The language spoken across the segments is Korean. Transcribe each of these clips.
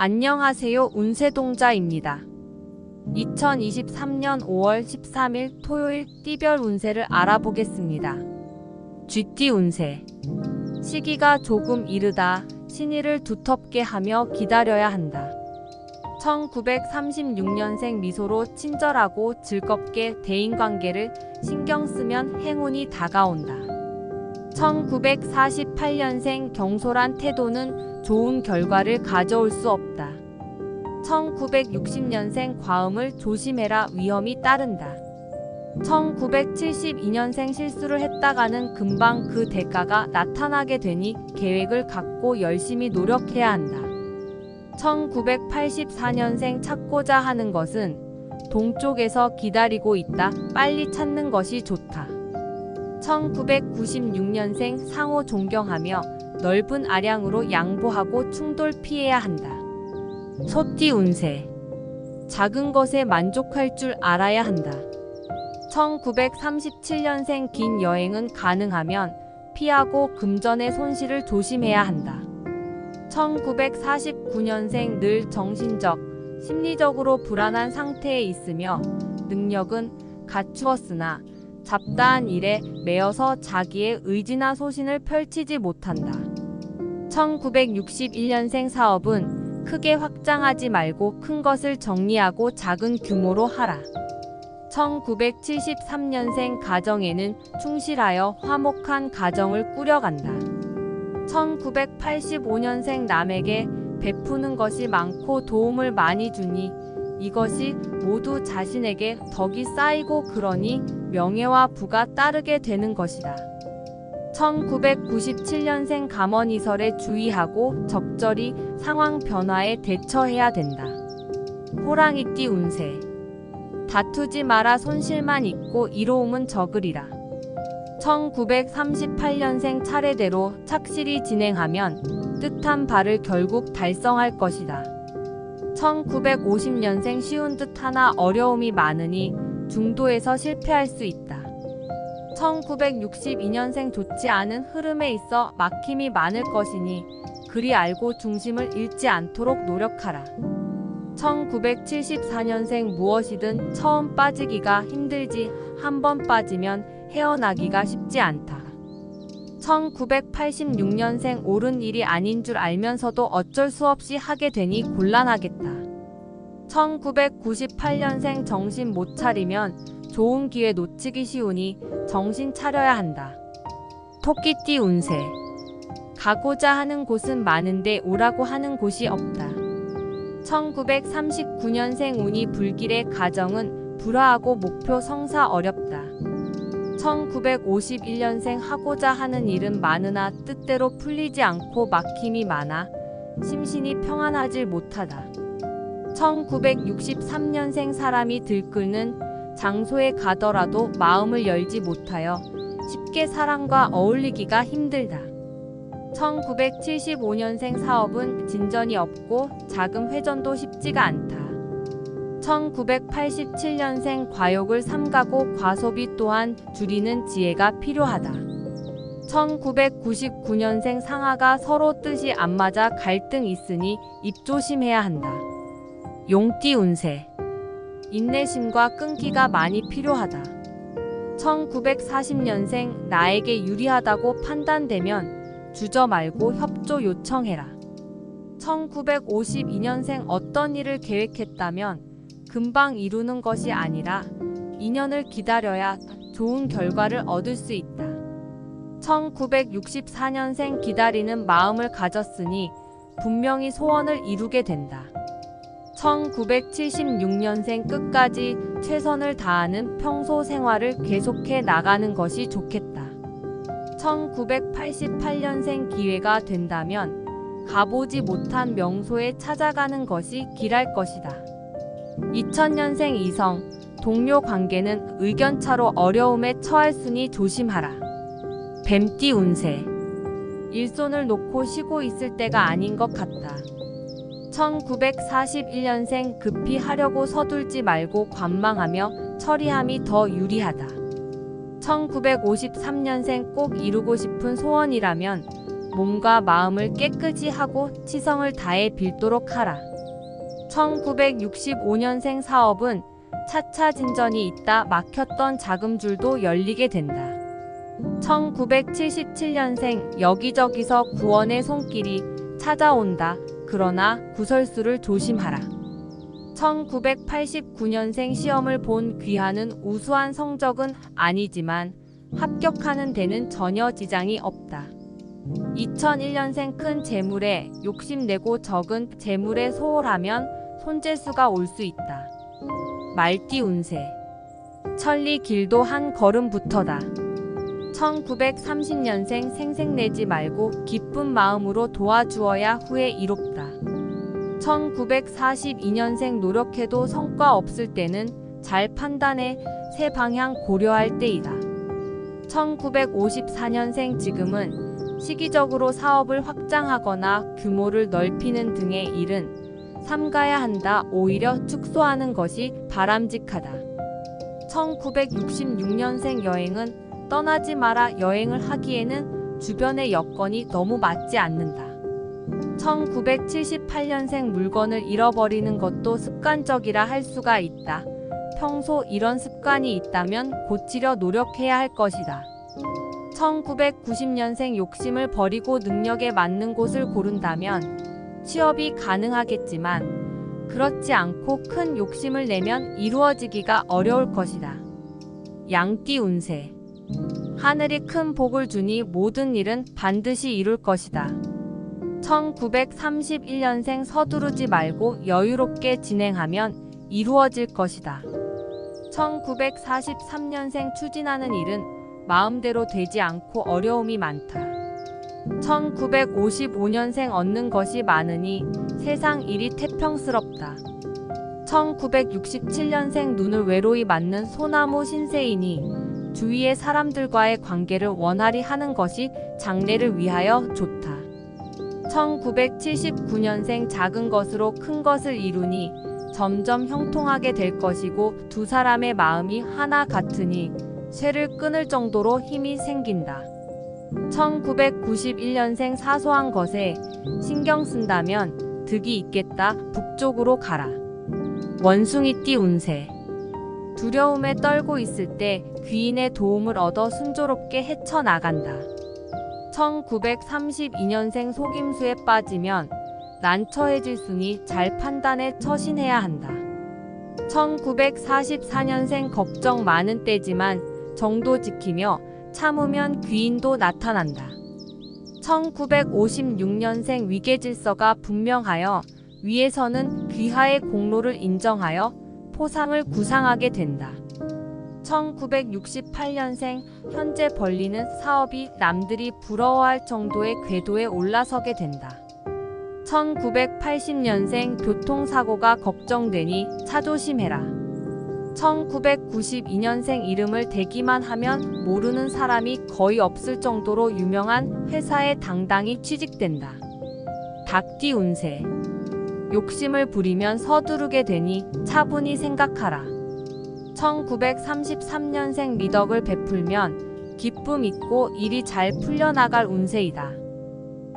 안녕하세요. 운세동자입니다. 2023년 5월 13일 토요일 띠별 운세를 알아보겠습니다. 쥐띠 운세. 시기가 조금 이르다. 신의를 두텁게 하며 기다려야 한다. 1936년생 미소로 친절하고 즐겁게 대인관계를 신경 쓰면 행운이 다가온다. 1948년생 경솔한 태도는 좋은 결과를 가져올 수 없다. 1960년생 과음을 조심해라 위험이 따른다. 1972년생 실수를 했다가는 금방 그 대가가 나타나게 되니 계획을 갖고 열심히 노력해야 한다. 1984년생 찾고자 하는 것은 동쪽에서 기다리고 있다. 빨리 찾는 것이 좋다. 1996년생 상호 존경하며 넓은 아량으로 양보하고 충돌 피해야 한다. 소띠 운세. 작은 것에 만족할 줄 알아야 한다. 1937년생 긴 여행은 가능하면 피하고 금전의 손실을 조심해야 한다. 1949년생 늘 정신적, 심리적으로 불안한 상태에 있으며 능력은 갖추었으나 잡다한 일에 매여서 자기의 의지나 소신을 펼치지 못한다. 1961년생 사업은 크게 확장하지 말고 큰 것을 정리하고 작은 규모로 하라. 1973년생 가정에는 충실하여 화목한 가정을 꾸려간다. 1985년생 남에게 베푸는 것이 많고 도움을 많이 주니 이것이 모두 자신에게 덕이 쌓이고 그러니 명예와 부가 따르게 되는 것이다. 1997년생 감언이설에 주의하고 적절히 상황 변화에 대처해야 된다. 호랑이띠 운세. 다투지 마라 손실만 있고 이로움은 적으리라. 1938년생 차례대로 착실히 진행하면 뜻한 바를 결국 달성할 것이다. 1950년생 쉬운 듯 하나 어려움이 많으니 중도에서 실패할 수 있다. 1962년생 좋지 않은 흐름에 있어 막힘이 많을 것이니 그리 알고 중심을 잃지 않도록 노력하라. 1974년생 무엇이든 처음 빠지기가 힘들지 한 번 빠지면 헤어나기가 쉽지 않다. 1986년생 옳은 일이 아닌 줄 알면서도 어쩔 수 없이 하게 되니 곤란하겠다. 1998년생 정신 못 차리면 좋은 기회 놓치기 쉬우니 정신 차려야 한다. 토끼띠 운세. 가고자 하는 곳은 많은데 오라고 하는 곳이 없다. 1939년생 운이 불길의 가정은 불화하고 목표 성사 어렵다. 1951년생 하고자 하는 일은 많으나 뜻대로 풀리지 않고 막힘이 많아 심신이 평안하질 못하다. 1963년생 사람이 들끓는 장소에 가더라도 마음을 열지 못하여 쉽게 사람과 어울리기가 힘들다. 1975년생 사업은 진전이 없고 자금 회전도 쉽지가 않다. 1987년생 과욕을 삼가고 과소비 또한 줄이는 지혜가 필요하다. 1999년생 상하가 서로 뜻이 안 맞아 갈등 있으니 입 조심해야 한다. 용띠 운세. 인내심과 끈기가 많이 필요하다. 1940년생 나에게 유리하다고 판단되면 주저 말고 협조 요청해라. 1952년생 어떤 일을 계획했다면 금방 이루는 것이 아니라 2년을 기다려야 좋은 결과를 얻을 수 있다. 1964년생 기다리는 마음을 가졌으니 분명히 소원을 이루게 된다. 1976년생 끝까지 최선을 다하는 평소 생활을 계속해 나가는 것이 좋겠다. 1988년생 기회가 된다면 가보지 못한 명소에 찾아가는 것이 길할 것이다. 2000년생 이성, 동료 관계는 의견차로 어려움에 처할수니 조심하라. 뱀띠 운세. 일손을 놓고 쉬고 있을 때가 아닌 것 같다. 1941년생 급히 하려고 서둘지 말고 관망하며 처리함이 더 유리하다. 1953년생 꼭 이루고 싶은 소원이라면 몸과 마음을 깨끗이 하고 치성을 다해 빌도록 하라. 1965년생 사업은 차차 진전이 있다 막혔던 자금줄도 열리게 된다. 1977년생 여기저기서 구원의 손길이 찾아온다. 그러나 구설수를 조심하라. 1989년생 시험을 본 귀하는 우수한 성적은 아니지만 합격하는 데는 전혀 지장이 없다. 2001년생 큰 재물에 욕심내고 적은 재물에 소홀하면 손재수가 올 수 있다. 말띠 운세 천리 길도 한 걸음부터다. 1930년생 생색내지 말고 기쁜 마음으로 도와주어야 후에 이롭다. 1942년생 노력해도 성과 없을 때는 잘 판단해 새 방향 고려할 때이다. 1954년생 지금은 시기적으로 사업을 확장하거나 규모를 넓히는 등의 일은 삼가야 한다. 오히려 축소하는 것이 바람직하다. 1966년생 여행은 떠나지 마라. 여행을 하기에는 주변의 여건이 너무 맞지 않는다. 1978년생 물건을 잃어버리는 것도 습관적이라 할 수가 있다. 평소 이런 습관이 있다면 고치려 노력해야 할 것이다. 1990년생 욕심을 버리고 능력에 맞는 곳을 고른다면 취업이 가능하겠지만 그렇지 않고 큰 욕심을 내면 이루어지기가 어려울 것이다. 양띠 운세 하늘이 큰 복을 주니 모든 일은 반드시 이룰 것이다. 1931년생 서두르지 말고 여유롭게 진행하면 이루어질 것이다. 1943년생 추진하는 일은 마음대로 되지 않고 어려움이 많다. 1955년생 얻는 것이 많으니 세상 일이 태평스럽다. 1967년생 눈을 외로이 맞는 소나무 신세이니 주위의 사람들과의 관계를 원활히 하는 것이 장래를 위하여 좋다. 1979년생 작은 것으로 큰 것을 이루니 점점 형통하게 될 것이고 두 사람의 마음이 하나 같으니 쇠를 끊을 정도로 힘이 생긴다. 1991년생 사소한 것에 신경 쓴다면 득이 있겠다. 북쪽으로 가라. 원숭이띠 운세 두려움에 떨고 있을 때 귀인의 도움을 얻어 순조롭게 헤쳐나간다. 1932년생 속임수에 빠지면 난처해질 수니 잘 판단해 처신해야 한다. 1944년생 걱정 많은 때지만 정도 지키며 참으면 귀인도 나타난다. 1956년생 위계질서가 분명하여 위에서는 귀하의 공로를 인정하여 포상을 구상하게 된다. 1968년생 현재 벌리는 사업이 남들이 부러워할 정도의 궤도에 올라서게 된다. 1980년생 교통사고가 걱정되니 차 조심해라. 1992년생 이름을 대기만 하면 모르는 사람이 거의 없을 정도로 유명한 회사에 당당히 취직된다. 닭띠 운세 욕심을 부리면 서두르게 되니 차분히 생각하라. 1933년생 미덕을 베풀면 기쁨 있고 일이 잘 풀려나갈 운세이다.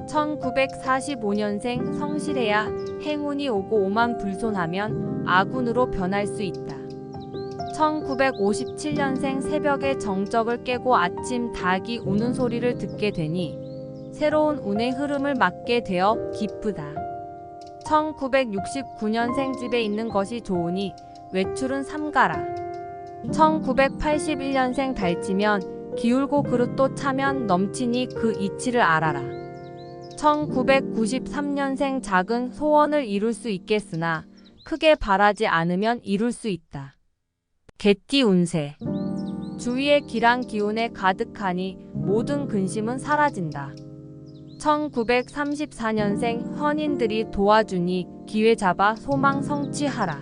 1945년생 성실해야 행운이 오고 오만 불손하면 아군으로 변할 수 있다. 1957년생 새벽에 정적을 깨고 아침 닭이 우는 소리를 듣게 되니 새로운 운의 흐름을 맞게 되어 기쁘다. 1969년생 집에 있는 것이 좋으니 외출은 삼가라. 1981년생 달치면 기울고 그릇도 차면 넘치니 그 이치를 알아라. 1993년생 작은 소원을 이룰 수 있겠으나 크게 바라지 않으면 이룰 수 있다. 개띠 운세 주위의 기란 기운에 가득하니 모든 근심은 사라진다. 1934년생 헌인들이 도와주니 기회 잡아 소망 성취하라.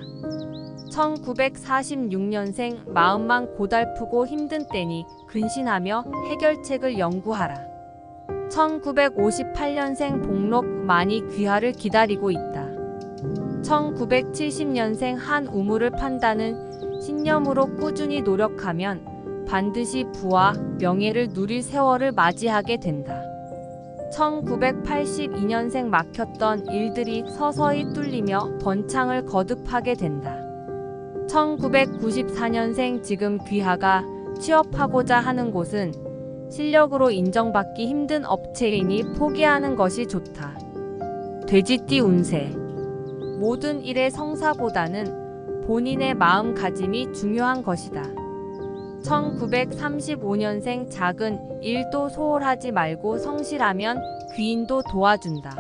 1946년생 마음만 고달프고 힘든 때니 근신하며 해결책을 연구하라. 1958년생 복록 많이 귀하를 기다리고 있다. 1970년생 한 우물을 판다는 신념으로 꾸준히 노력하면 반드시 부와 명예를 누릴 세월을 맞이하게 된다. 1982년생 막혔던 일들이 서서히 뚫리며 번창을 거듭하게 된다. 1994년생 지금 귀하가 취업하고자 하는 곳은 실력으로 인정받기 힘든 업체이니 포기하는 것이 좋다. 돼지띠 운세 모든 일의 성사보다는 본인의 마음가짐이 중요한 것이다. 1935년생 작은 일도 소홀하지 말고 성실하면 귀인도 도와준다.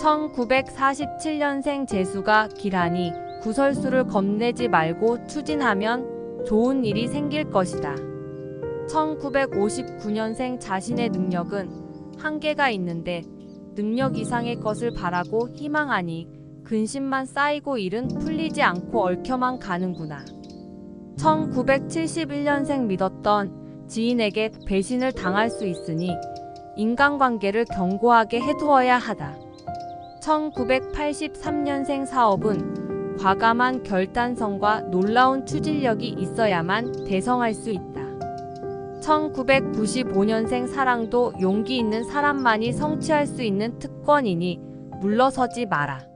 1947년생 재수가 길하니 구설수를 겁내지 말고 추진하면 좋은 일이 생길 것이다. 1959년생 자신의 능력은 한계가 있는데 능력 이상의 것을 바라고 희망하니 근심만 쌓이고 일은 풀리지 않고 얽혀만 가는구나. 1971년생 믿었던 지인에게 배신을 당할 수 있으니 인간관계를 견고하게 해두어야 하다. 1983년생 사업은 과감한 결단성과 놀라운 추진력이 있어야만 대성할 수 있다. 1995년생 사랑도 용기 있는 사람만이 성취할 수 있는 특권이니 물러서지 마라.